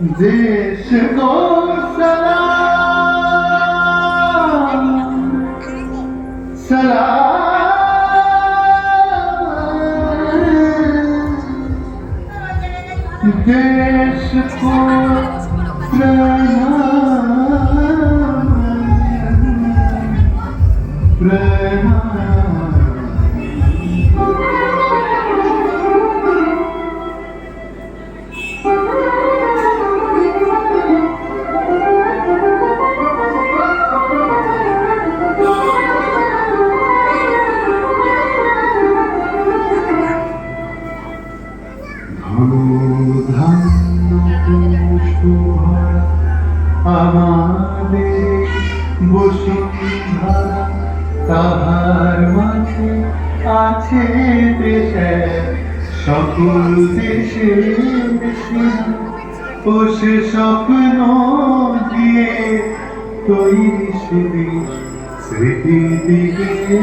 দেশ সালাম। সালাম। দেশ প্রণাম প্রণাম আমাদের বসুন্ধরা। তাহার মাঝে আছে দেশে সকল দেশে ও সে স্বপ্ন দিয়ে তৈরি সেদিন স্মৃতি দিকে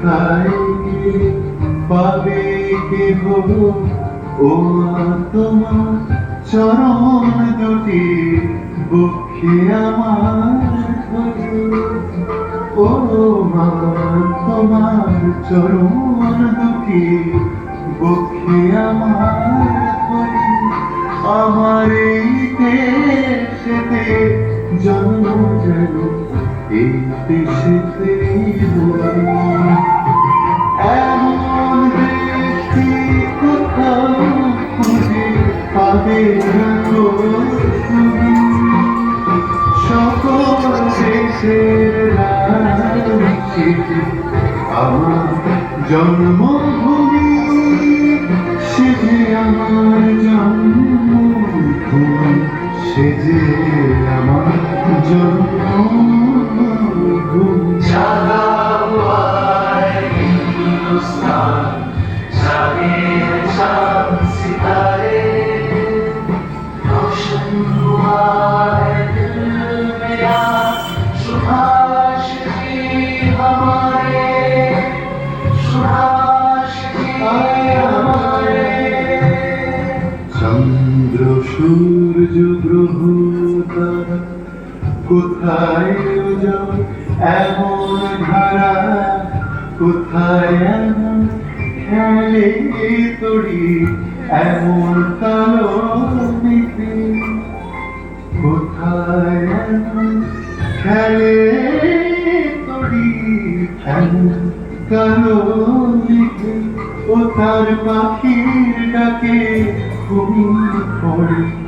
গিয়ে পাবে কেহ ও তোমার চরণ দুটি বক্ষে আমার ও মা তোমার চরণ দুটি বক্ষে আমার আমার এই দেশেতে জন্ম যেন এই দেশেতে বলি আমার জন্মভূমি সে আমার এমন ধারা কোথায় এমন খেলে তড়ি এমন কালো নীতি কোথায় খেলে তড়ি এমন কালো নীতি ও তার পাখির ডাকে ঘুমিয়ে পড়ে।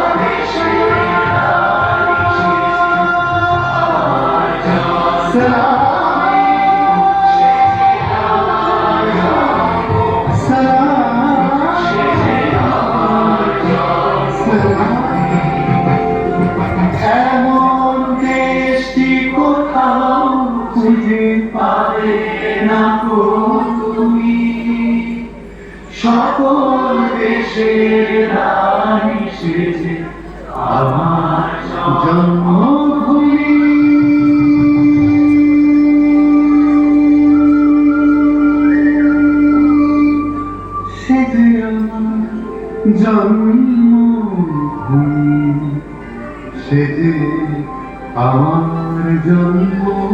দেশের রানী সেজে আমার জন্মভূমি। সেজে আমার জন্মভূমি আমার জন্মভূমি।